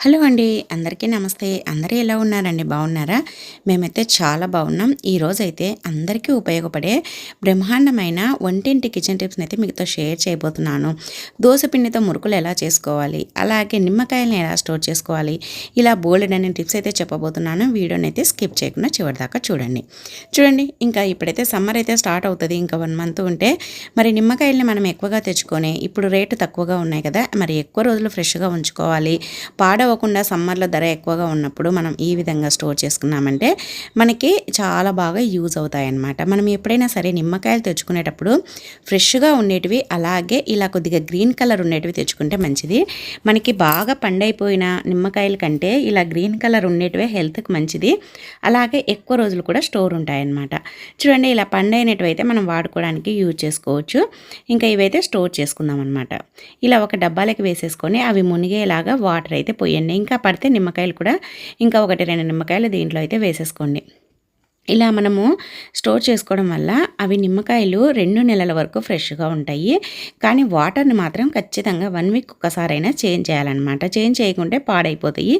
Hello అండి అందరికీ నమస్తే. అందరూ ఎలా ఉన్నారండి? బాగున్నారా? మేమైతే చాలా బాగున్నాం. ఈరోజు అయితే అందరికీ ఉపయోగపడే బ్రహ్మాండమైన వంటింటి కిచెన్ టిప్స్ని అయితే మీతో షేర్ చేయబోతున్నాను. దోశ పిండితో మురుకులు ఎలా చేసుకోవాలి? అలాగే నిమ్మకాయలను ఎలా స్టోర్ చేసుకోవాలి? ఇలా బోల్డ్ అనే టిప్స్ అయితే చెప్పబోతున్నాను. వీడియోని అయితే స్కిప్ చేయకుండా చివరిదాకా చూడండి. చూడండి ఇంకా ఇప్పుడైతే సమ్మర్ అయితే స్టార్ట్ అవుతుంది. ఇంకా వన్ మంత్ ఉంటే మరి నిమ్మకాయల్ని మనం ఎక్కువగా తెచ్చుకొని ఇప్పుడు రేటు తక్కువగా ఉన్నాయి కదా మరి ఎక్కువ రోజులు ఫ్రెష్గా ఉంచుకోవాలి. పాడ పాడవకుండా సమ్మర్లో ధర ఎక్కువగా ఉన్నప్పుడు మనం ఈ విధంగా స్టోర్ చేసుకున్నామంటే మనకి చాలా బాగా యూజ్ అవుతాయి అన్నమాట మనం ఎప్పుడైనా సరే నిమ్మకాయలు తెచ్చుకునేటప్పుడు ఫ్రెష్గా ఉండేటివి అలాగే ఇలా కొద్దిగా గ్రీన్ కలర్ ఉండేటివి తెచ్చుకుంటే మంచిది. మనకి బాగా పండైపోయిన నిమ్మకాయల కంటే ఇలా గ్రీన్ కలర్ ఉండేటివే హెల్త్కి మంచిది. అలాగే ఎక్కువ రోజులు కూడా స్టోర్ ఉంటాయన్నమాట. చూడండి ఇలా పండైనటివి అయితే మనం వాడుకోవడానికి యూజ్ చేసుకోవచ్చు. ఇంకా ఇవైతే స్టోర్ చేసుకుందాం అనమాట ఇలా ఒక డబ్బాలకి వేసేసుకొని అవి మునిగేలాగా వాటర్ అయితే పోయి వేయండి ఇంకా పడితే నిమ్మకాయలు కూడా ఇంకా ఒకటి రెండు నిమ్మకాయలు దీంట్లో అయితే వేసేసుకోండి. ఇలా మనము స్టోర్ చేసుకోవడం వల్ల అవి నిమ్మకాయలు రెండు నెలల వరకు ఫ్రెష్గా ఉంటాయి. కానీ వాటర్ని మాత్రం ఖచ్చితంగా వన్ వీక్ ఒకసారైనా చేంజ్ చేయాలన్నమాట. చేంజ్ చేయకుంటే పాడైపోతాయి.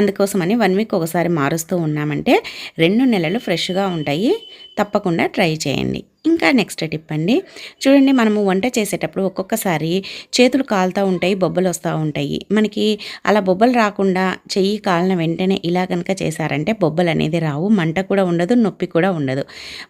అందుకోసమని వన్ వీక్ ఒకసారి మారుస్తూ ఉన్నామంటే రెండు నెలలు ఫ్రెష్గా ఉంటాయి. తప్పకుండా ట్రై చేయండి. ఇంకా నెక్స్ట్ టిప్ అండి. చూడండి మనము వంట చేసేటప్పుడు ఒక్కొక్కసారి చేతులు కాలుతూ ఉంటాయి బొబ్బలు వస్తూ ఉంటాయి. మనకి అలా బొబ్బలు రాకుండా చెయ్యి కాలిన వెంటనే ఇలా కనుక చేశారంటే బొబ్బలు అనేది రావు మంట కూడా ఉండదు నొప్పి కూడా ఉండదు.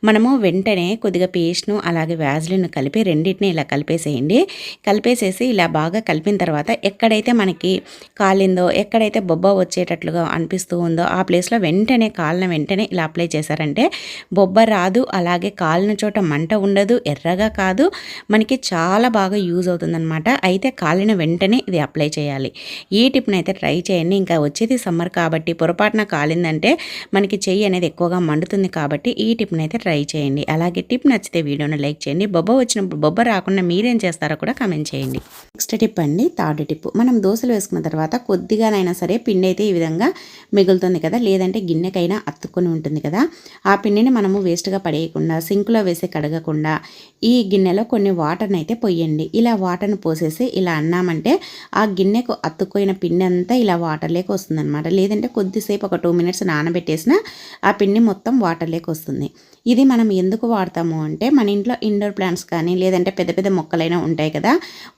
మనము వెంటనే కొద్దిగా పేస్ట్ను అలాగే వ్యాజ్లిన్ కలిపి రెండింటిని ఇలా కలిపేసేయండి. కలిపేసేసి ఇలా బాగా కలిపిన తర్వాత ఎక్కడైతే మనకి కాలిందో ఎక్కడైతే బొబ్బ వచ్చేటట్లుగా అనిపిస్తూ ఉందో ఆ ప్లేస్లో వెంటనే కాలిన వెంటనే ఇలా అప్లై చేశారంటే బొబ్బ రాదు అలాగే కాలిన చోట మంట ఉండదు ఎర్రగా కాదు. మనకి చాలా బాగా యూజ్ అవుతుందన్నమాట. అయితే కాలిన వెంటనే ఇది అప్లై చేయాలి. ఈ టిప్ని అయితే ట్రై చేయండి. ఇంకా వచ్చేది సమ్మర్ కాబట్టి పొరపాటున కాలిందంటే మనకి చెయ్యి అనేది ఎక్కువగా మండుతుంది కాబట్టి ఈ టిప్ని అయితే ట్రై చేయండి. అలాగే టిప్ నచ్చితే వీడియోని లైక్ చేయండి. బొబ్బ వచ్చినప్పుడు బొబ్బ రాకుండా మీరేం చేస్తారో కూడా కమెంట్ చేయండి. నెక్స్ట్ టిప్ అండి థర్డ్ టిప్. మనం దోశలు వేసుకున్న తర్వాత కొద్దిగానైనా సరే పిండి అయితే ఈ విధంగా మిగులుతుంది కదా. లేదంటే గిన్నెకైనా అత్తుకొని ఉంటుంది కదా. ఆ పిండిని మనము వేస్ట్గా పడేయకుండా సింక్లో వేసే కడగకుండా ఈ గిన్నెలో కొన్ని వాటర్ని అయితే పొయ్యండి. ఇలా వాటర్ని పోసేసి ఇలా అన్నామంటే ఆ గిన్నెకు అత్తుకోయిన పిండి అంతా ఇలా వాటర్లోకి వస్తుందన్నమాట. లేదంటే కొద్దిసేపు ఒక టూ మినిట్స్ నానబెట్టేసిన ఆ పిండి మొత్తం వాటర్లోకి వస్తుంది. ఇది మనం ఎందుకు వాడతాము అంటే మన ఇంట్లో ఇండోర్ ప్లాంట్స్ కానీ లేదంటే పెద్ద పెద్ద మొక్కలైనా ఉంటాయి కదా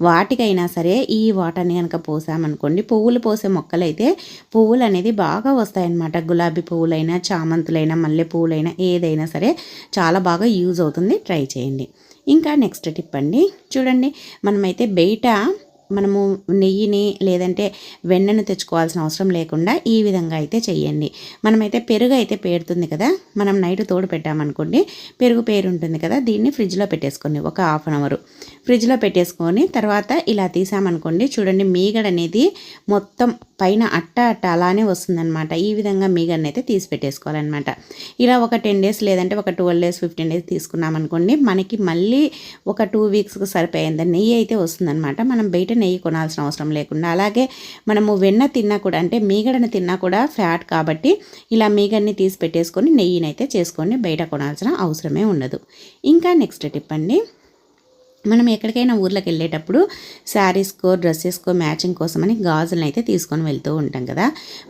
వాటికైనా సరే ఈ వాటర్ని కనుక పోసామనుకోండి పువ్వులు పోసే మొక్కలైతే పువ్వులు అనేది బాగా వస్తాయన్నమాట. గులాబీ పువ్వులైనా చామంతులైనా మల్లె పువ్వులైనా ఏదైనా సరే చాలా బాగా యూజ్ అవుతుంది. ట్రై చేయండి. ఇంకా నెక్స్ట్ టిప్ అండి. చూడండి మనమైతే బయట మనము నెయ్యిని లేదంటే వెన్నను తెచ్చుకోవాల్సిన అవసరం లేకుండా ఈ విధంగా అయితే చేయండి మనమైతే పెరుగు అయితే పేరుతుంది కదా మనం నైట్ తోడు పెట్టామనుకోండి పెరుగు పేరు ఉంటుంది కదా దీన్ని ఫ్రిడ్జ్లో పెట్టేసుకోండి ఒక హాఫ్ అన్ అవర్. ఫ్రిడ్జ్లో పెట్టేసుకొని తర్వాత ఇలా తీసామనుకోండి చూడండి మీగడ అనేది మొత్తం పైన అట్ట అట్ట అలానే వస్తుందన్నమాట. ఈ విధంగా మీగడని అయితే తీసి పెట్టేసుకోవాలన్నమాట. ఇలా ఒక టెన్ డేస్ లేదంటే ఒక ట్వెల్వ్ డేస్ ఫిఫ్టీన్ డేస్ తీసుకున్నామనుకోండి మనకి మళ్ళీ ఒక టూ వీక్స్కి సరిపోయింది నెయ్యి అయితే వస్తుందన్నమాట. మనం బయట నెయ్యి కొనాల్సిన అవసరం లేకుండా. అలాగే మనము వెన్న తిన్నా కూడా అంటే మీగడని తిన్నా కూడా ఫ్యాట్ కాబట్టి ఇలా మీగడని తీసి పెట్టేసుకొని నెయ్యినైతే చేసుకొని బయట కొనాల్సిన అవసరమే ఉండదు. ఇంకా నెక్స్ట్ టిప్ అండి. మనం ఎక్కడికైనా ఊర్లోకి వెళ్ళేటప్పుడు శారీస్కో డ్రెస్సెస్కో మ్యాచింగ్ కోసమని గాజులను అయితే తీసుకొని వెళ్తూ ఉంటాం కదా.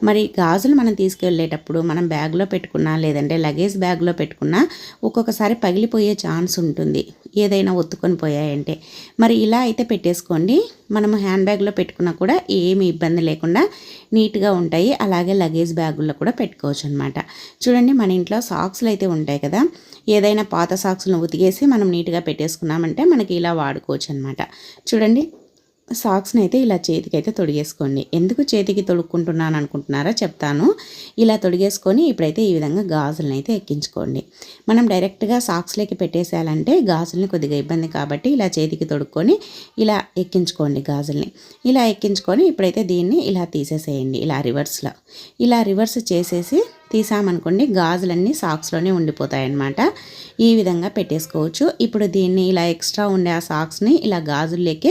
మరి గాజులు మనం తీసుకెళ్ళేటప్పుడు మనం బ్యాగ్లో పెట్టుకున్నా లేదంటే లగేజ్ బ్యాగ్లో పెట్టుకున్నా ఒక్కొక్కసారి పగిలిపోయే ఛాన్స్ ఉంటుంది. ఏదైనా ఒత్తుకొని పోయాయంటే. మరి ఇలా అయితే పెట్టేసుకోండి. మనము హ్యాండ్ బ్యాగ్లో పెట్టుకున్నా కూడా ఏమి ఇబ్బంది లేకుండా నీట్గా ఉంటాయి. అలాగే లగేజ్ బ్యాగుల్లో కూడా పెట్టుకోవచ్చు అనమాట చూడండి మన ఇంట్లో సాక్స్లు అయితే ఉంటాయి కదా. ఏదైనా పాత సాక్స్ను ఉతికేసి మనం నీట్గా పెట్టేసుకున్నామంటే మనకి ఇలా వాడుకోవచ్చు అనమాట చూడండి సాక్స్ని అయితే ఇలా చేతికి అయితే తొడిగేసుకోండి. ఎందుకు చేతికి తొడుక్కుంటున్నాను అనుకుంటున్నారా చెప్తాను. ఇలా తొడిగేసుకొని ఇప్పుడైతే ఈ విధంగా గాజులను అయితే ఎక్కించుకోండి. మనం డైరెక్ట్గా సాక్స్లోకి పెట్టేసేయాలంటే గాజుల్ని కొద్దిగా ఇబ్బంది కాబట్టి ఇలా చేతికి తొడుక్కొని ఇలా ఎక్కించుకోండి గాజుల్ని. ఇలా ఎక్కించుకొని ఇప్పుడైతే దీన్ని ఇలా తీసేసేయండి ఇలా రివర్స్లో. ఇలా రివర్స్ చేసేసి తీసామనుకోండి గాజులన్నీ సాక్స్లోనే ఉండిపోతాయి అన్నమాట ఈ విధంగా పెట్టేసుకోవచ్చు. ఇప్పుడు దీన్ని ఇలా ఎక్స్ట్రా ఉండే ఆ సాక్స్ని ఇలా గాజుల్లోకి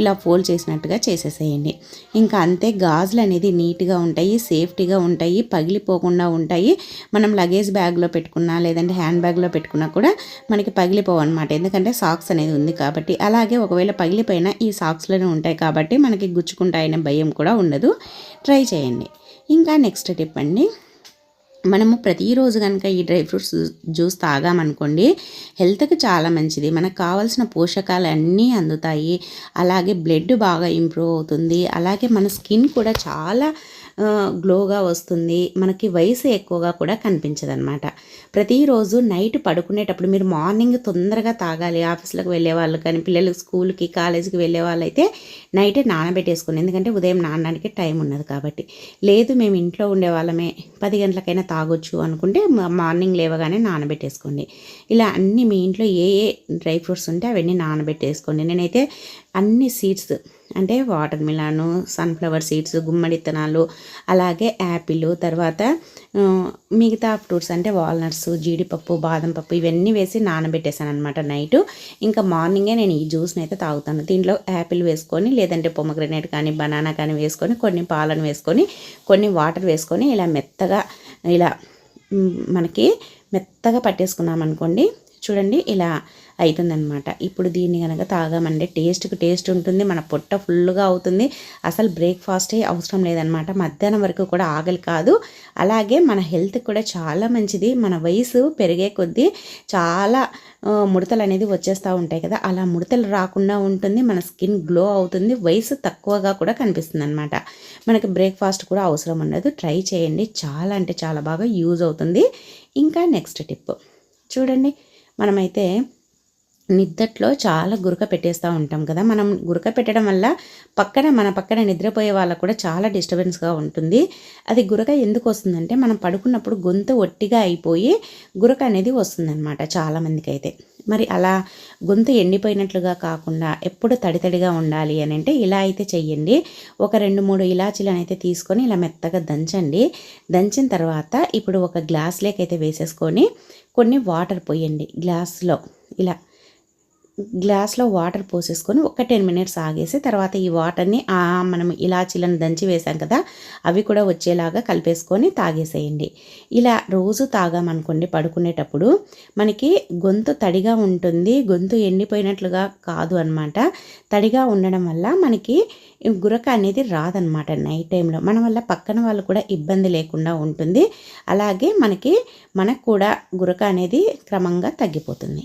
ఇలా ఫోల్డ్ చేసినట్టుగా చేసేసేయండి. ఇంకా అంతే గాజులు అనేది నీట్గా ఉంటాయి సేఫ్టీగా ఉంటాయి పగిలిపోకుండా ఉంటాయి. మనం లగేజ్ బ్యాగ్లో పెట్టుకున్నా లేదంటే హ్యాండ్ బ్యాగ్లో పెట్టుకున్నా కూడా మనకి పగిలిపోవు అనమాట ఎందుకంటే సాక్స్ అనేది ఉంది కాబట్టి. అలాగే ఒకవేళ పగిలిపోయినా ఈ సాక్స్లోనే ఉంటాయి కాబట్టి మనకి గుచ్చుకుంటాయనే భయం కూడా ఉండదు. ట్రై చేయండి. ఇంకా నెక్స్ట్ టిప్ అండి. మనము ప్రతిరోజు కనుక ఈ డ్రై ఫ్రూట్స్ జ్యూస్ తాగామనుకోండి హెల్త్కి చాలా మంచిది. మనకు కావాల్సిన పోషకాలు అన్నీ అందుతాయి. అలాగే బ్లడ్ బాగా ఇంప్రూవ్ అవుతుంది. అలాగే మన స్కిన్ కూడా చాలా గ్లోగా వస్తుంది. మనకి వయసు ఎక్కువగా కూడా కనిపించదు అనమాట ప్రతిరోజు నైట్ పడుకునేటప్పుడు మీరు మార్నింగ్ తొందరగా తాగాలి. ఆఫీస్లకు వెళ్ళే వాళ్ళు కానీ పిల్లలకు స్కూల్కి కాలేజీకి వెళ్ళే వాళ్ళు అయితే నైటే నానబెట్టేసుకుని ఎందుకంటే ఉదయం నానడానికి టైం ఉన్నది కాబట్టి. లేదు మేము ఇంట్లో ఉండే వాళ్ళమే పది గంటలకైనా తాగొచ్చు అనుకుంటే మార్నింగ్ లేవగానే నానబెట్టేసుకోండి. ఇలా అన్ని మీ ఇంట్లో ఏ ఏ డ్రై ఫ్రూట్స్ ఉంటే అవన్నీ నానబెట్టేసుకోండి. నేనైతే అన్ని సీడ్స్ అంటే వాటర్ మిలాను సన్ఫ్లవర్ సీడ్స్ గుమ్మడి విత్తనాలు అలాగే యాపిల్ తర్వాత మిగతా ఫ్రూట్స్ అంటే వాల్నట్స్ జీడిపప్పు బాదం పప్పు ఇవన్నీ వేసి నానబెట్టేశాను అనమాట నైట్. ఇంకా మార్నింగే నేను ఈ జ్యూస్ని అయితే తాగుతాను. దీంట్లో యాపిల్ వేసుకొని లేదంటే పొమగ్రనేట్ కానీ బనానా కానీ వేసుకొని కొన్ని పాలను వేసుకొని కొన్ని వాటర్ వేసుకొని ఇలా మెత్తగా ఇలా మనకి మెత్తగా పట్టేసుకున్నాం అనుకోండి చూడండి ఇలా అవుతుందనమాట ఇప్పుడు దీన్ని కనుక తాగామంటే టేస్ట్కి టేస్ట్ ఉంటుంది మన పొట్ట ఫుల్గా అవుతుంది. అసలు బ్రేక్ఫాస్టే అవసరం లేదనమాట మధ్యాహ్నం వరకు కూడా ఆగలి కాదు. అలాగే మన హెల్త్కి కూడా చాలా మంచిది. మన వయసు పెరిగే కొద్దీ చాలా ముడతలు అనేది వచ్చేస్తూ ఉంటాయి కదా. అలా ముడతలు రాకుండా ఉంటుంది. మన స్కిన్ గ్లో అవుతుంది. వయసు తక్కువగా కూడా కనిపిస్తుంది అనమాట మనకి బ్రేక్ఫాస్ట్ కూడా అవసరం ఉండదు. ట్రై చేయండి. చాలా అంటే చాలా బాగా యూజ్ అవుతుంది. ఇంకా నెక్స్ట్ టిప్. చూడండి. మనమైతే నిద్దట్లో చాలా గురక పెట్టేస్తూ ఉంటాం కదా. మనం గురక పెట్టడం వల్ల పక్కన మన పక్కన నిద్రపోయే వాళ్ళకు కూడా చాలా డిస్టర్బెన్స్గా ఉంటుంది. అది గురక ఎందుకు వస్తుందంటే మనం పడుకున్నప్పుడు గొంతు ఒట్టిగా అయిపోయి గురక అనేది వస్తుందన్నమాట చాలామందికి అయితే మరి అలా గొంతు ఎండిపోయినట్లుగా కాకుండా ఎప్పుడు తడితడిగా ఉండాలి అని అంటే ఇలా అయితే చెయ్యండి. ఒక రెండు మూడు ఇలాచీలను అయితే తీసుకొని ఇలా మెత్తగా దంచండి. దంచిన తర్వాత ఇప్పుడు ఒక గ్లాస్ లేకైతే వేసేసుకొని కొన్ని వాటర్ పోయండి. గ్లాస్లో ఇలా గ్లాస్లో వాటర్ పోసేసుకొని ఒక టెన్ మినిట్స్ ఆగేసి తర్వాత ఈ వాటర్ని మనం ఇలాచీలను దంచి వేసాం కదా అవి కూడా వచ్చేలాగా కలిపేసుకొని తాగేసేయండి. ఇలా రోజు తాగామనుకోండి పడుకునేటప్పుడు మనకి గొంతు తడిగా ఉంటుంది గొంతు ఎండిపోయినట్లుగా కాదు అనమాట తడిగా ఉండడం వల్ల మనకి గురక అనేది రాదనమాట నైట్ టైంలో. మన వల్ల పక్కన వాళ్ళు కూడా ఇబ్బంది లేకుండా ఉంటుంది. అలాగే మనకి మనకు కూడా గురక అనేది క్రమంగా తగ్గిపోతుంది.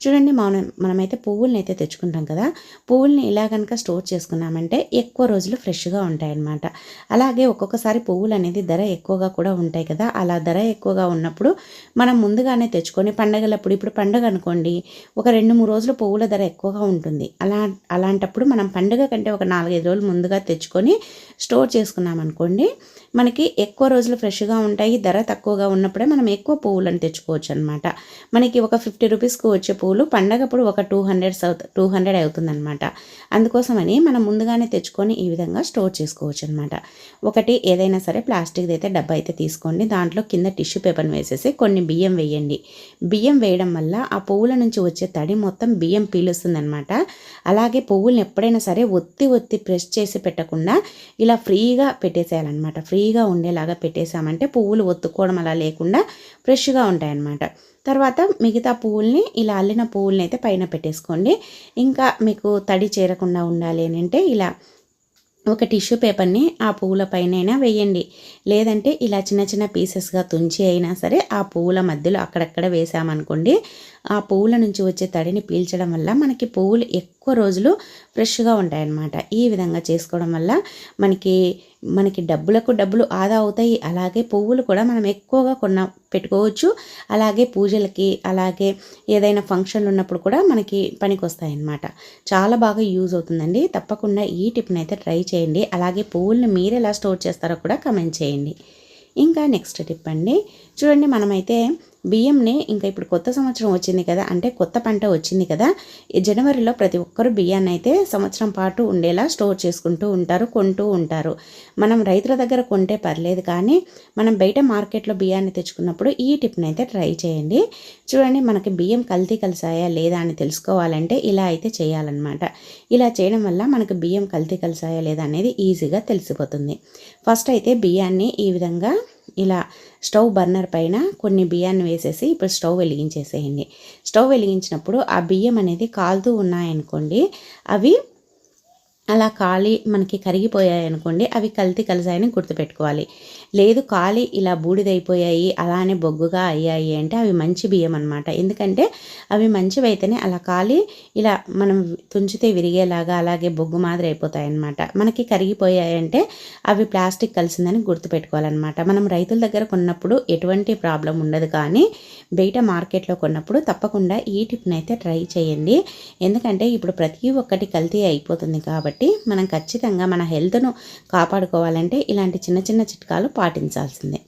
చూడండి మనం మనమైతే పువ్వుల్ని అయితే తెచ్చుకుంటాం కదా. పువ్వుల్ని ఇలా కనుక స్టోర్ చేసుకున్నామంటే ఎక్కువ రోజులు ఫ్రెష్గా ఉంటాయన్నమాట. అలాగే ఒక్కొక్కసారి పువ్వులు అనేది ధర ఎక్కువగా కూడా ఉంటాయి కదా. అలా ధర ఎక్కువగా ఉన్నప్పుడు మనం ముందుగానే తెచ్చుకొని పండగలప్పుడు ఇప్పుడు పండగ అనుకోండి ఒక రెండు మూడు రోజులు పువ్వుల ధర ఎక్కువగా ఉంటుంది. అలా అలాంటప్పుడు మనం పండుగ కంటే ఒక నాలుగైదు రోజులు ముందుగా తెచ్చుకొని స్టోర్ చేసుకున్నాం అనుకోండి మనకి ఎక్కువ రోజులు ఫ్రెష్గా ఉంటాయి. ధర తక్కువగా ఉన్నప్పుడే మనం ఎక్కువ పువ్వులను తెచ్చుకోవచ్చు అనమాట మనకి ఒక ఫిఫ్టీ రూపీస్కి వచ్చే పూలు పండగప్పుడు ఒక టూ హండ్రెడ్స్ అవుతా టూ హండ్రెడ్ అవుతుందన్నమాట. అందుకోసమని మనం ముందుగానే తెచ్చుకొని ఈ విధంగా స్టోర్ చేసుకోవచ్చు అనమాట ఒకటి ఏదైనా సరే ప్లాస్టిక్ది అయితే డబ్బా అయితే తీసుకోండి. దాంట్లో కింద టిష్యూ పేపర్ని వేసేసి కొన్ని బియ్యం వేయండి. బియ్యం వేయడం వల్ల ఆ పువ్వుల నుంచి వచ్చే తడి మొత్తం బియ్యం పీలుస్తుందనమాట అలాగే పువ్వుల్ని ఎప్పుడైనా సరే ఒత్తి ఒత్తి ప్రెస్ చేసి పెట్టకుండా ఇలా ఫ్రీగా పెట్టేసేయాలన్నమాట. ఫ్రీగా ఉండేలాగా పెట్టేసామంటే పువ్వులు ఒత్తుకోవడం అలా లేకుండా ఫ్రెష్గా ఉంటాయన్నమాట. తర్వాత మిగతా పువ్వుల్ని ఇలా అల్లిన పువ్వుల్ని అయితే పైన పెట్టేసుకోండి. ఇంకా మీకు తడి చేరకుండా ఉండాలి అని అంటే ఇలా ఒక టిష్యూ పేపర్ని ఆ పువ్వుల పైన వేయండి. లేదంటే ఇలా చిన్న చిన్న పీసెస్గా తుంచి అయినా సరే ఆ పువ్వుల మధ్యలో అక్కడక్కడ వేసామనుకోండి ఆ పువ్వుల నుంచి వచ్చే తడిని పీల్చడం వల్ల మనకి పువ్వులు ఎక్కువ రోజులు ఫ్రెష్గా ఉంటాయన్నమాట. ఈ విధంగా చేసుకోవడం వల్ల మనకి మనకి డబ్బులకు డబ్బులు ఆదా అవుతాయి. అలాగే పువ్వులు కూడా మనం ఎక్కువగా కొన్న పెట్టుకోవచ్చు. అలాగే పూజలకి అలాగే ఏదైనా ఫంక్షన్లు ఉన్నప్పుడు కూడా మనకి పనికి వస్తాయన్నమాట చాలా బాగా యూజ్ అవుతుందండి. తప్పకుండా ఈ టిప్ని అయితే ట్రై చేయండి. అలాగే పువ్వుల్ని మీరు ఎలా స్టోర్ చేస్తారో కూడా కమెంట్ చేయండి. ఇంకా నెక్స్ట్ టిప్ అండి. చూడండి మనమైతే బియ్యంని ఇంకా ఇప్పుడు కొత్త సంవత్సరం వచ్చింది కదా అంటే కొత్త పంట వచ్చింది కదా జనవరిలో ప్రతి ఒక్కరు బియ్యాన్ని అయితే సంవత్సరం పాటు ఉండేలా స్టోర్ చేసుకుంటూ ఉంటారు కొంటూ ఉంటారు. మనం రైతుల దగ్గర కొంటే పర్లేదు కానీ మనం బయట మార్కెట్లో బియ్యాన్ని తెచ్చుకున్నప్పుడు ఈ టిప్ని అయితే ట్రై చేయండి. చూడండి మనకి బియ్యం కల్తీ కలిసాయా లేదా అని తెలుసుకోవాలంటే ఇలా అయితే చేయాలన్నమాట. ఇలా చేయడం వల్ల మనకి బియ్యం కల్తీ కలిసాయా లేదా అనేది ఈజీగా తెలిసిపోతుంది. ఫస్ట్ అయితే బియ్యాన్ని ఈ విధంగా ఇలా స్టవ్ బర్నర్ పైన కొన్ని బియ్యాన్ని వేసేసి ఇప్పుడు స్టవ్ వెలిగించేసేయండి. స్టవ్ వెలిగించినప్పుడు ఆ బియ్యం అనేది కాలుతూ ఉన్నాయనుకోండి అవి అలా ఖాళీ మనకి కరిగిపోయాయి అనుకోండి అవి కల్తీ కలిసాయని గుర్తుపెట్టుకోవాలి. లేదు కాలి ఇలా బూడిదైపోయాయి అలానే బొగ్గుగా అయ్యాయి అంటే అవి మంచి బియ్యం అనమాట ఎందుకంటే అవి మంచివి అయితేనే అలా ఖాళీ ఇలా మనం తుంచితే విరిగేలాగా అలాగే బొగ్గు మాదిరి అయిపోతాయి అనమాట మనకి కరిగిపోయాయి అంటే అవి ప్లాస్టిక్ కలిసిందని గుర్తుపెట్టుకోవాలన్నమాట. మనం రైతుల దగ్గర కొన్నప్పుడు ఎటువంటి ప్రాబ్లం ఉండదు కానీ బయట మార్కెట్లో కొన్నప్పుడు తప్పకుండా ఈ టిప్ని అయితే ట్రై చేయండి. ఎందుకంటే ఇప్పుడు ప్రతి ఒక్కటి కల్తీ అయిపోతుంది కాబట్టి మనం ఖచ్చితంగా మన హెల్త్ను కాపాడుకోవాలంటే ఇలాంటి చిన్న చిన్న చిట్కాలు పాటించాల్సిందే.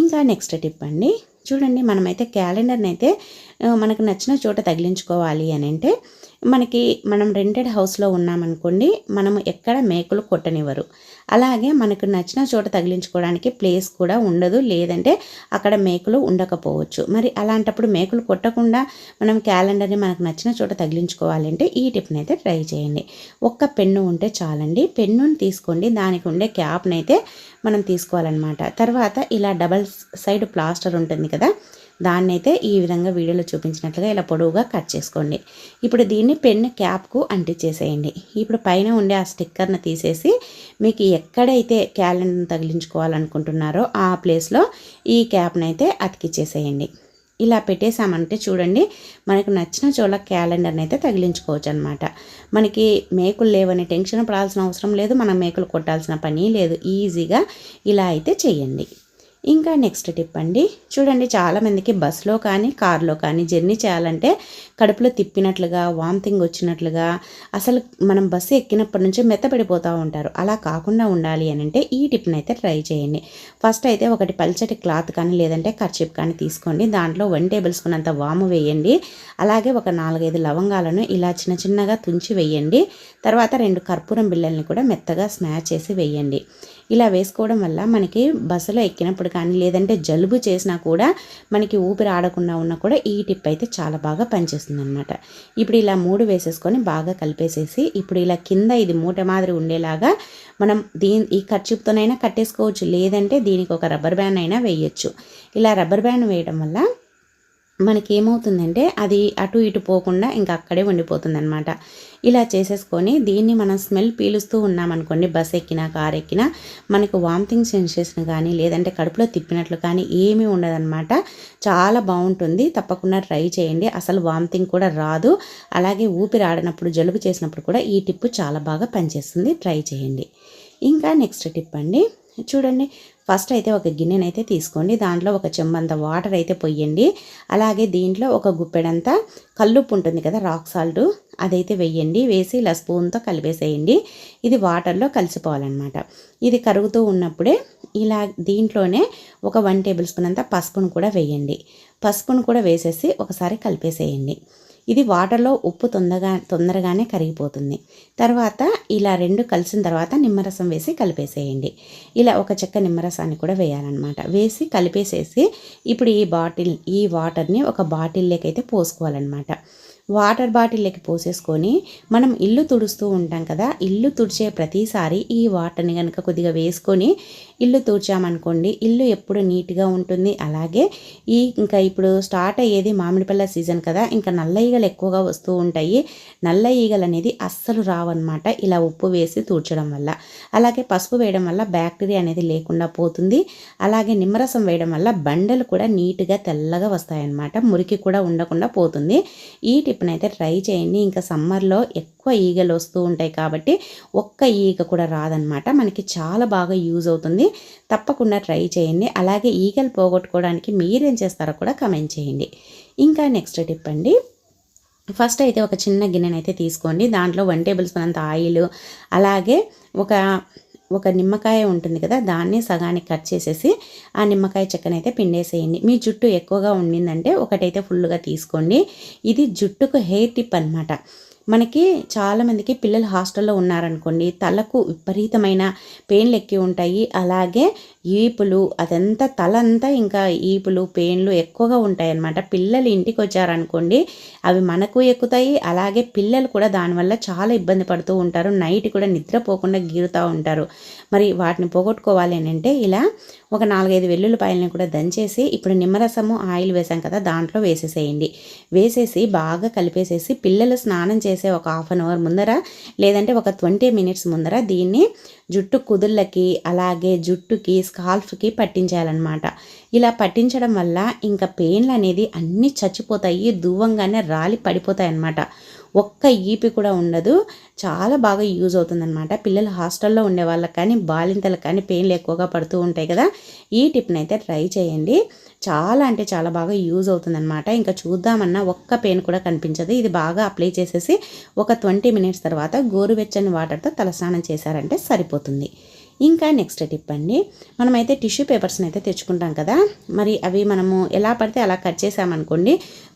ఇంకా నెక్స్ట్ టిప్ అండి. చూడండి మనమైతే క్యాలెండర్ని అయితే మనకు నచ్చిన చోట తగిలించుకోవాలి అని అంటే మనకి మనం రెంటెడ్ హౌస్లో ఉన్నామనుకోండి మనము ఎక్కడ మేకులు కొట్టనివ్వరు. అలాగే మనకు నచ్చిన చోట తగిలించుకోవడానికి ప్లేస్ కూడా ఉండదు. లేదంటే అక్కడ మేకులు ఉండకపోవచ్చు. మరి అలాంటప్పుడు మేకులు కొట్టకుండా మనం క్యాలెండర్ని మనకు నచ్చిన చోట తగిలించుకోవాలంటే ఈ టిప్ని అయితే ట్రై చేయండి. ఒక్క పెన్ను ఉంటే చాలండి. పెన్నుని తీసుకోండి. దానికి ఉండే క్యాప్ని అయితే మనం తీసుకోవాలన్నమాట. తర్వాత ఇలా డబల్ సైడ్ ప్లాస్టర్ ఉంటుంది కదా దాన్ని అయితే ఈ విధంగా వీడియోలో చూపించినట్లుగా ఇలా పొడవుగా కట్ చేసుకోండి. ఇప్పుడు దీన్ని పెన్ క్యాప్కు అంటించేసేయండి ఇప్పుడు పైన ఉండే ఆ స్టిక్కర్ని తీసేసి మీకు ఎక్కడైతే క్యాలెండర్ను తగిలించుకోవాలనుకుంటున్నారో ఆ ప్లేస్లో ఈ క్యాప్ని అయితే అతికిచ్చేసేయండి. ఇలా పెట్టేసామంటే చూడండి మనకు నచ్చిన చోళ్ళ క్యాలెండర్ని అయితే తగిలించుకోవచ్చు అనమాట మనకి మేకులు లేవని టెన్షన్ పడాల్సిన అవసరం లేదు మనం మేకులు కొట్టాల్సిన పని లేదు. ఈజీగా ఇలా అయితే చేయండి. ఇంకా నెక్స్ట్ టిప్ అండి. చూడండి చాలామందికి బస్సులో కానీ కారులో కానీ జర్నీ చేయాలంటే కడుపులో తిప్పినట్లుగా వామిటింగ్ వచ్చినట్లుగా అసలు మనం బస్సు ఎక్కినప్పటి నుంచి మెత్తపడిపోతూ ఉంటారు. అలా కాకుండా ఉండాలి అని అంటే ఈ టిప్ని అయితే ట్రై చేయండి. ఫస్ట్ అయితే ఒకటి పల్చటి క్లాత్ కానీ లేదంటే కర్చిప్ కానీ తీసుకోండి. దాంట్లో వన్ టేబుల్ స్పూన్ అంత వాము వేయండి. అలాగే ఒక నాలుగైదు లవంగాలను ఇలా చిన్న చిన్నగా తుంచి వేయండి. తర్వాత రెండు కర్పూరం బిళ్ళల్ని కూడా మెత్తగా స్నాచ్ చేసి వేయండి. ఇలా వేసుకోవడం వల్ల మనకి బస్సులో ఎక్కినప్పుడు కానీ లేదంటే జలుబు చేసినా కూడా మనకి ఊపిరి ఆడకుండా ఉన్నా కూడా ఈ టిప్ అయితే చాలా బాగా పనిచేస్తుంది అనమాట ఇప్పుడు ఇలా మూడు వేసేసుకొని బాగా కలిపేసేసి ఇప్పుడు ఇలా కింద ఇది మూట మాదిరి ఉండేలాగా మనం దీని ఈ ఖర్చుతోనైనా కట్టేసుకోవచ్చు లేదంటే దీనికి ఒక రబ్బర్ బ్యాండ్ అయినా వేయచ్చు. ఇలా రబ్బర్ బ్యాండ్ వేయడం వల్ల మనకి ఏమవుతుందంటే అది అటు ఇటు పోకుండా ఇంకా అక్కడే ఉండిపోతుంది అనమాట ఇలా చేసేసుకొని దీన్ని మనం స్మెల్ పీలుస్తూ ఉన్నామనుకోండి బస్ ఎక్కినా కార్ ఎక్కినా మనకు వామిటింగ్ సెన్సేషన్ కానీ లేదంటే కడుపులో తిప్పినట్లు కానీ ఏమీ ఉండదన్నమాట. చాలా బాగుంటుంది. తప్పకుండా ట్రై చేయండి. అసలు వామిటింగ్ కూడా రాదు. అలాగే ఊపిరి ఆడినప్పుడు జలుబు చేసినప్పుడు కూడా ఈ టిప్ చాలా బాగా పనిచేస్తుంది. ట్రై చేయండి. ఇంకా నెక్స్ట్ టిప్ అండి. చూడండి ఫస్ట్ అయితే ఒక గిన్నెనైతే తీసుకోండి. దాంట్లో ఒక చెంబంత వాటర్ అయితే పొయ్యండి. అలాగే దీంట్లో ఒక గుప్పెడంతా కల్లుప్పు ఉంటుంది కదా రాక్ సాల్ట్ అదైతే వెయ్యండి వేసి ఇలా స్పూన్తో కలిపేసేయండి. ఇది వాటర్లో కలిసిపోవాలన్నమాట. ఇది కరుగుతూ ఉన్నప్పుడే ఇలా దీంట్లోనే ఒక వన్ టేబుల్ స్పూన్ అంతా పసుపును కూడా వేయండి. పసుపును కూడా వేసేసి ఒకసారి కలిపేసేయండి. ఇది వాటర్లో ఉప్పు తొందరగా తొందరగానే కరిగిపోతుంది. తర్వాత ఇలా రెండు కలిసిన తర్వాత నిమ్మరసం వేసి కలిపేసేయండి. ఇలా ఒక చెక్క నిమ్మరసాన్ని కూడా వేయాలన్నమాట. వేసి కలిపేసేసి ఇప్పుడు ఈ బాటిల్ ఈ వాటర్ని ఒక బాటిల్లోకి అయితే పోసుకోవాలన్నమాట. వాటర్ బాటిల్లోకి పోసేసుకొని మనం ఇల్లు తుడుస్తూ ఉంటాం కదా ఇల్లు తుడిచే ప్రతిసారి ఈ వాటర్ని కనుక కొద్దిగా వేసుకొని ఇల్లు తూర్చామనుకోండి ఇల్లు ఎప్పుడు నీట్గా ఉంటుంది. అలాగే ఈ ఇంకా ఇప్పుడు స్టార్ట్ అయ్యేది మామిడిపల్ల సీజన్ కదా ఇంకా నల్ల ఈగలు ఎక్కువగా వస్తూ ఉంటాయి. నల్ల ఈగలు అనేది అస్సలు రావన్నమాట ఇలా ఉప్పు వేసి తూడ్చడం వల్ల. అలాగే పసుపు వేయడం వల్ల బ్యాక్టీరియా అనేది లేకుండా పోతుంది. అలాగే నిమ్మరసం వేయడం వల్ల బండలు కూడా నీట్గా తెల్లగా వస్తాయన్నమాట మురికి కూడా ఉండకుండా పోతుంది. ఈ టిప్ని ట్రై చేయండి. ఇంకా సమ్మర్లో ఎక్కువ ఎక్కువ ఈగలు వస్తూ ఉంటాయి కాబట్టి ఒక్క ఈగ కూడా రాదనమాట మనకి చాలా బాగా యూజ్ అవుతుంది. తప్పకుండా ట్రై చేయండి. అలాగే ఈగలు పోగొట్టుకోవడానికి మీరేం చేస్తారో కూడా కమెంట్ చేయండి. ఇంకా నెక్స్ట్ టిప్ అండి. ఫస్ట్ అయితే ఒక చిన్న గిన్నెనైతే తీసుకోండి. దాంట్లో వన్ టేబుల్ స్పూన్ అంత ఆయిల్ అలాగే ఒక ఒక నిమ్మకాయ ఉంటుంది కదా దాన్ని సగానికి కట్ చేసేసి ఆ నిమ్మకాయ చెక్కనైతే పిండేసేయండి. మీ జుట్టు ఎక్కువగా ఉండిందంటే ఒకటైతే ఫుల్గా తీసుకోండి. ఇది జుట్టుకు హెయిర్ టిప్ అనమాట మనకి చాలామందికి పిల్లలు హాస్టల్లో ఉన్నారనుకోండి తలకు విపరీతమైన పెయిన్లు ఎక్కి ఉంటాయి. అలాగే ఈపులు అదంతా తల అంతా ఇంకా ఈపులు పెయిన్లు ఎక్కువగా ఉంటాయి అన్నమాట పిల్లలు ఇంటికి వచ్చారనుకోండి అవి మనకు ఎక్కుతాయి. అలాగే పిల్లలు కూడా దానివల్ల చాలా ఇబ్బంది పడుతూ ఉంటారు. నైట్ కూడా నిద్రపోకుండా గీరుతూ ఉంటారు. మరి వాటిని పోగొట్టుకోవాలి అని అంటే ఇలా ఒక నాలుగైదు వెల్లుల్లిపాయలని కూడా దంచేసి ఇప్పుడు నిమ్మరసము ఆయిల్ వేసాం కదా దాంట్లో వేసేసేయండి. వేసేసి బాగా కలిపేసేసి పిల్లలు స్నానం చేసి ఒక హాఫ్ అన్ అవర్ ముందర లేదంటే ఒక ట్వంటీ మినిట్స్ ముందర దీన్ని జుట్టు కుదుళ్ళకి అలాగే జుట్టుకి స్కాల్ఫ్కి పట్టించాలన్నమాట ఇలా పట్టించడం వల్ల ఇంకా పెయిన్లు అనేది అన్నీ చచ్చిపోతాయి దూవంగానే రాలి పడిపోతాయి అన్నమాట ఒక్క ఈపి కూడా ఉండదు చాలా బాగా యూజ్ అవుతుందన్నమాట. పిల్లలు హాస్టల్లో ఉండే వాళ్ళకి కానీ బాలింతలకు కానీ పెయిన్లు ఎక్కువగా పడుతూ ఉంటాయి కదా ఈ టిప్ని అయితే ట్రై చేయండి. చాలా అంటే చాలా బాగా యూజ్ అవుతుందన్నమాట. ఇంకా చూద్దామన్నా ఒక్క పెయిన్ కూడా కనిపించదు. ఇది బాగా అప్లై చేసేసి ఒక ట్వంటీ మినిట్స్ తర్వాత గోరువెచ్చని వాటర్తో తలస్నానం చేశారంటే సరిపోతుంది. ఇంకా నెక్స్ట్ టిప్ అండి. మనమైతే టిష్యూ పేపర్స్ని అయితే తెచ్చుకుంటాం కదా. మరి అవి మనము ఎలా పడితే అలా కట్ చేసామనుకోండి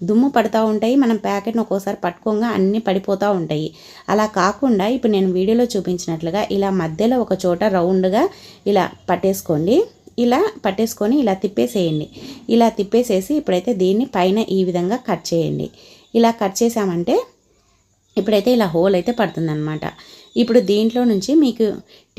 దుమ్ము పడుతూ ఉంటాయి మనం ప్యాకెట్ని ఒక్కోసారి పట్టుకోగా అన్నీ పడిపోతూ ఉంటాయి. అలా కాకుండా ఇప్పుడు నేను వీడియోలో చూపించినట్లుగా ఇలా మధ్యలో ఒక చోట రౌండ్గా ఇలా పట్టేసుకోండి. ఇలా పట్టేసుకొని ఇలా తిప్పేసేయండి. ఇలా తిప్పేసేసి ఇప్పుడైతే దీన్ని పైన ఈ విధంగా కట్ చేయండి. ఇలా కట్ చేసామంటే ఇప్పుడైతే ఇలా హోల్ అయితే పడుతుందన్నమాట. ఇప్పుడు దీంట్లో నుంచి మీకు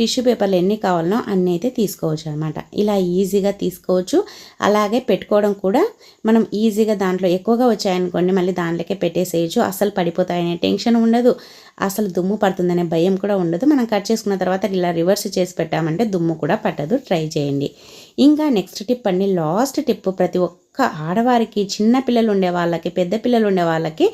టిష్యూ పేపర్లు ఎన్ని కావాలనో అన్నీ అయితే తీసుకోవచ్చు అనమాట ఇలా ఈజీగా తీసుకోవచ్చు. అలాగే పెట్టుకోవడం కూడా మనం ఈజీగా దాంట్లో ఎక్కువగా వచ్చాయనుకోండి మళ్ళీ దాంట్లోకే పెట్టేసేయచ్చు. అసలు పడిపోతాయనే టెన్షన్ ఉండదు. అసలు దుమ్ము పడుతుందనే భయం కూడా ఉండదు. మనం కట్ చేసుకున్న తర్వాత ఇలా రివర్స్ చేసి పెట్టామంటే దుమ్ము కూడా పట్టదు. ట్రై చేయండి. ఇంకా నెక్స్ట్ టిప్ అండి. లాస్ట్ టిప్ ప్రతి ఒక్క ఆడవారికి చిన్న పిల్లలు ఉండే వాళ్ళకి పెద్ద పిల్లలు ఉండే వాళ్ళకి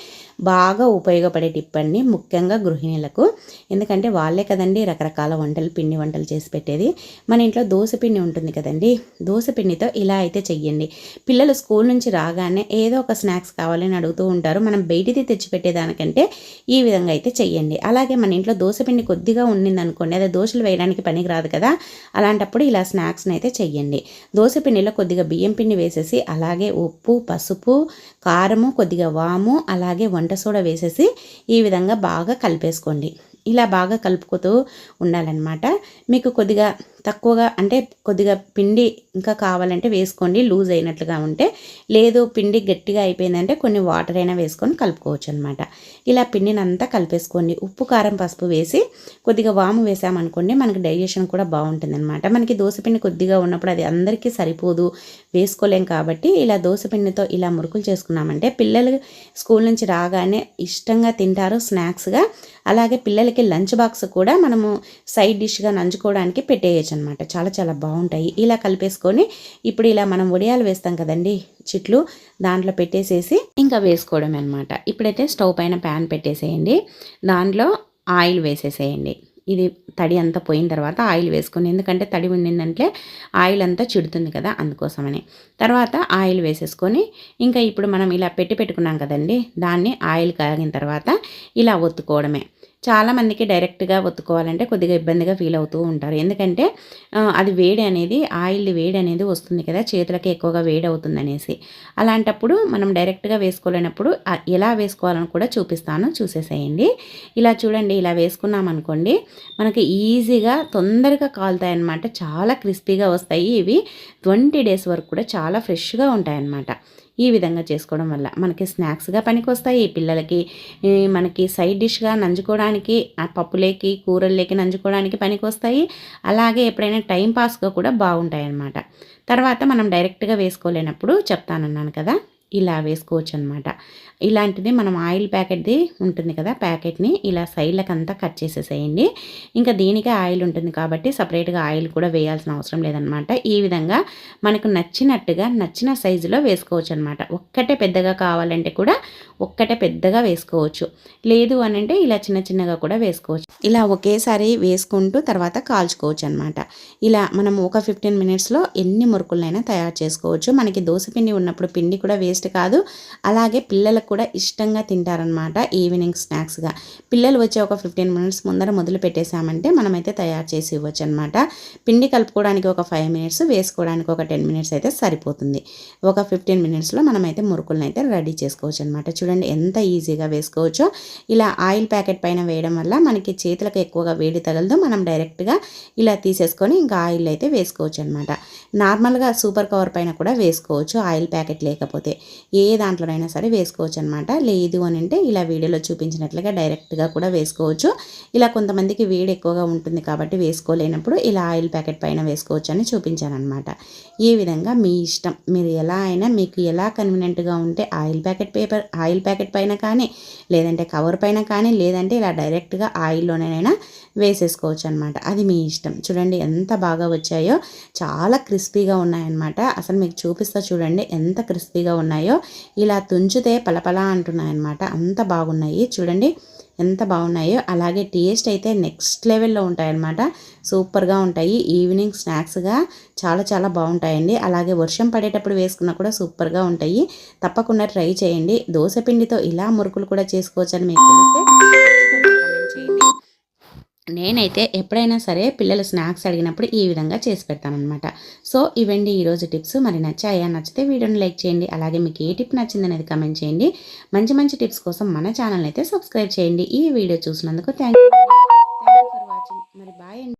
బాగా ఉపయోగపడే టిప్ అండి ముఖ్యంగా గృహిణులకు. ఎందుకంటే వాళ్ళే కదండి రకరకాల వంటలు పిండి వంటలు చేసి పెట్టేది. మన ఇంట్లో దోశ పిండి ఉంటుంది కదండి. దోశ పిండితో ఇలా అయితే చెయ్యండి. పిల్లలు స్కూల్ నుంచి రాగానే ఏదో ఒక స్నాక్స్ కావాలని అడుగుతూ ఉంటారు. మనం బయటిది తెచ్చిపెట్టేదానికంటే ఈ విధంగా అయితే చెయ్యండి. అలాగే మన ఇంట్లో దోశ పిండి కొద్దిగా ఉండింది అనుకోండి. అదే దోశలు వేయడానికి పనికి రాదు కదా. అలాంటప్పుడు ఇలా స్నాక్స్ని అయితే చెయ్యండి. దోశ పిండిలో కొద్దిగా బియ్యం పిండి వేసేసి అలాగే ఉప్పు పసుపు కారము కొద్దిగా వాము అలాగే వంట సోడా వేసేసి ఈ విధంగా బాగా కలిపేసుకోండి. ఇలా బాగా కలుపుకుతూ ఉండాలన్నమాట. మీకు కొద్దిగా తక్కువగా అంటే కొద్దిగా పిండి ఇంకా కావాలంటే వేసుకోండి లూజ్ అయినట్లుగా ఉంటే. లేదు పిండి గట్టిగా అయిపోయిందంటే కొన్ని వాటర్ అయినా వేసుకొని కలుపుకోవచ్చు అనమాట ఇలా పిండిని అంతా కలిపేసుకోండి. ఉప్పు కారం పసుపు వేసి కొద్దిగా వాము వేసామనుకోండి మనకి డైజెషన్ కూడా బాగుంటుంది అనమాట మనకి దోశపిండి కొద్దిగా ఉన్నప్పుడు అది అందరికీ సరిపోదు వేసుకోలేం కాబట్టి ఇలా దోశపిండితో ఇలా మురుకులు చేసుకున్నామంటే పిల్లలు స్కూల్ నుంచి రాగానే ఇష్టంగా తింటారు స్నాక్స్గా. అలాగే పిల్లలకి లంచ్ బాక్స్ కూడా మనము సైడ్ డిష్గా నంచుకోవడానికి పెట్టేయచ్చు అనమాట చాలా చాలా బాగుంటాయి. ఇలా కలిపేసుకొని ఇప్పుడు ఇలా మనం వడియాలు వేస్తాం కదండి చిట్లు దాంట్లో పెట్టేసేసి ఇంకా వేసుకోవడం అనమాట ఇప్పుడైతే స్టవ్ పైన ప్యాన్ పెట్టేసేయండి. దాంట్లో ఆయిల్ వేసేసేయండి. ఇది తడి అంతా పోయిన తర్వాత ఆయిల్ వేసుకొని ఎందుకంటే తడి ఉండిందంటే ఆయిల్ అంతా చిడుతుంది కదా అందుకోసమని. తర్వాత ఆయిల్ వేసేసుకొని ఇంకా ఇప్పుడు మనం ఇలా పెట్టి పెట్టుకున్నాం కదండి దాన్ని ఆయిల్ కాగిన తర్వాత ఇలా ఒత్తుకోవడమే. చాలామందికి డైరెక్ట్గా ఒత్తుకోవాలంటే కొద్దిగా ఇబ్బందిగా ఫీల్ అవుతూ ఉంటారు. ఎందుకంటే అది వేడి అనేది ఆయిల్ వేడి అనేది వస్తుంది కదా చేతులకి ఎక్కువగా వేడి అవుతుంది అనేసి. అలాంటప్పుడు మనం డైరెక్ట్గా వేసుకోలేనప్పుడు ఎలా వేసుకోవాలని కూడా చూపిస్తాను. చూసేసేయండి. ఇలా చూడండి ఇలా వేసుకున్నాం అనుకోండి మనకి ఈజీగా తొందరగా కాలుతాయి అన్నమాట చాలా క్రిస్పీగా వస్తాయి ఇవి. ట్వంటీ డేస్ వరకు కూడా చాలా ఫ్రెష్గా ఉంటాయన్నమాట. ఈ విధంగా చేసుకోవడం వల్ల మనకి స్నాక్స్గా పనికి వస్తాయి పిల్లలకి మనకి సైడ్ డిష్గా నంజుకోవడానికి పప్పులేకి కూరల్లోకి నంజుకోవడానికి పనికి వస్తాయి అలాగే ఎప్పుడైనా టైం పాస్గా కూడా బాగుంటాయి అన్నమాట తర్వాత మనం డైరెక్ట్గా వేసుకోలేనప్పుడు చెప్తానన్నాను కదా. ఇలా వేసుకోవచ్చు అనమాట ఇలాంటిది మనం ఆయిల్ ప్యాకెట్ది ఉంటుంది కదా ప్యాకెట్ని ఇలా సైడ్లకంతా కట్ చేసేసేయండి. ఇంకా దీనికే ఆయిల్ ఉంటుంది కాబట్టి సపరేట్గా ఆయిల్ కూడా వేయాల్సిన అవసరం లేదనమాట. ఈ విధంగా మనకు నచ్చినట్టుగా నచ్చిన సైజులో వేసుకోవచ్చు అనమాట ఒక్కటే పెద్దగా కావాలంటే కూడా ఒక్కటే పెద్దగా వేసుకోవచ్చు. లేదు అని అంటే ఇలా చిన్న చిన్నగా కూడా వేసుకోవచ్చు. ఇలా ఒకేసారి వేసుకుంటూ తర్వాత కాల్చుకోవచ్చు అనమాట ఇలా మనం ఒక ఫిఫ్టీన్ మినిట్స్లో ఎన్ని మురుకులైనా తయారు చేసుకోవచ్చు. మనకి దోశ పిండి ఉన్నప్పుడు పిండి కూడా వేస్ట్ టేస్ట్ కాదు. అలాగే పిల్లలకు కూడా ఇష్టంగా తింటారనమాట ఈవినింగ్ స్నాక్స్గా పిల్లలు వచ్చే ఒక ఫిఫ్టీన్ మినిట్స్ ముందర మొదలు పెట్టేశామంటే మనమైతే తయారు చేసి ఇవ్వచ్చు అనమాట పిండి కలుపుకోవడానికి ఒక ఫైవ్ మినిట్స్ వేసుకోవడానికి ఒక టెన్ మినిట్స్ అయితే సరిపోతుంది. ఒక ఫిఫ్టీన్ మినిట్స్లో మనమైతే మురుకులను అయితే రెడీ చేసుకోవచ్చు అనమాట చూడండి ఎంత ఈజీగా వేసుకోవచ్చో. ఇలా ఆయిల్ ప్యాకెట్ పైన వేయడం వల్ల మనకి చేతులకు ఎక్కువగా వేడి తగలదు. మనం డైరెక్ట్గా ఇలా తీసేసుకొని ఇంకా ఆయిల్ అయితే వేసుకోవచ్చు అనమాట నార్మల్గా సూపర్ కవర్ పైన కూడా వేసుకోవచ్చు ఆయిల్ ప్యాకెట్ లేకపోతే. ఏ దాంట్లోనైనా సరే వేసుకోవచ్చు అనమాట లేదు అని అంటే ఇలా వీడియోలో చూపించినట్లుగా డైరెక్ట్గా కూడా వేసుకోవచ్చు. ఇలా కొంతమందికి వేడి ఎక్కువగా ఉంటుంది కాబట్టి వేసుకోలేనప్పుడు ఇలా ఆయిల్ ప్యాకెట్ పైన వేసుకోవచ్చు అని చూపించాను అనమాట ఈ విధంగా మీ ఇష్టం మీరు ఎలా అయినా మీకు ఎలా కన్వీనియంట్గా ఉంటే oil packet paper oil packet పైన కానీ లేదంటే కవర్ పైన కానీ లేదంటే ఇలా డైరెక్ట్గా ఆయిల్లోనైనా వేసేసుకోవచ్చు అనమాట అది మీ ఇష్టం. చూడండి ఎంత బాగా వచ్చాయో. చాలా క్రిస్పీగా ఉన్నాయన్నమాట. అసలు మీకు చూపిస్తా చూడండి ఎంత క్రిస్పీగా ఉన్నాయో ఇలా తుంచితే పలపలా అంటున్నాయన్నమాట. అంత బాగున్నాయి. చూడండి ఎంత బాగున్నాయో. అలాగే టేస్ట్ అయితే నెక్స్ట్ లెవెల్లో ఉంటాయన్నమాట. సూపర్గా ఉంటాయి. ఈవినింగ్ స్నాక్స్గా చాలా చాలా బాగుంటాయండి. అలాగే వర్షం పడేటప్పుడు వేసుకున్నా కూడా సూపర్గా ఉంటాయి. తప్పకుండా ట్రై చేయండి. దోశ పిండితో ఇలా మురుకులు కూడా చేసుకోవచ్చని మీకు తెలిస్తే నేనైతే ఎప్పుడైనా సరే పిల్లలు స్నాక్స్ అడిగినప్పుడు ఈ విధంగా చేసి పెడతానమాట సో ఇవండి ఈరోజు టిప్స్. మరి నచ్చాయా? నచ్చితే వీడియోని లైక్ చేయండి. అలాగే మీకు ఏ టిప్ నచ్చింది అనేది కమెంట్ చేయండి. మంచి మంచి టిప్స్ కోసం మన ఛానల్ అయితే సబ్స్క్రైబ్ చేయండి. ఈ వీడియో చూసినందుకు థ్యాంక్ యూ. For watching. మరి బాయ్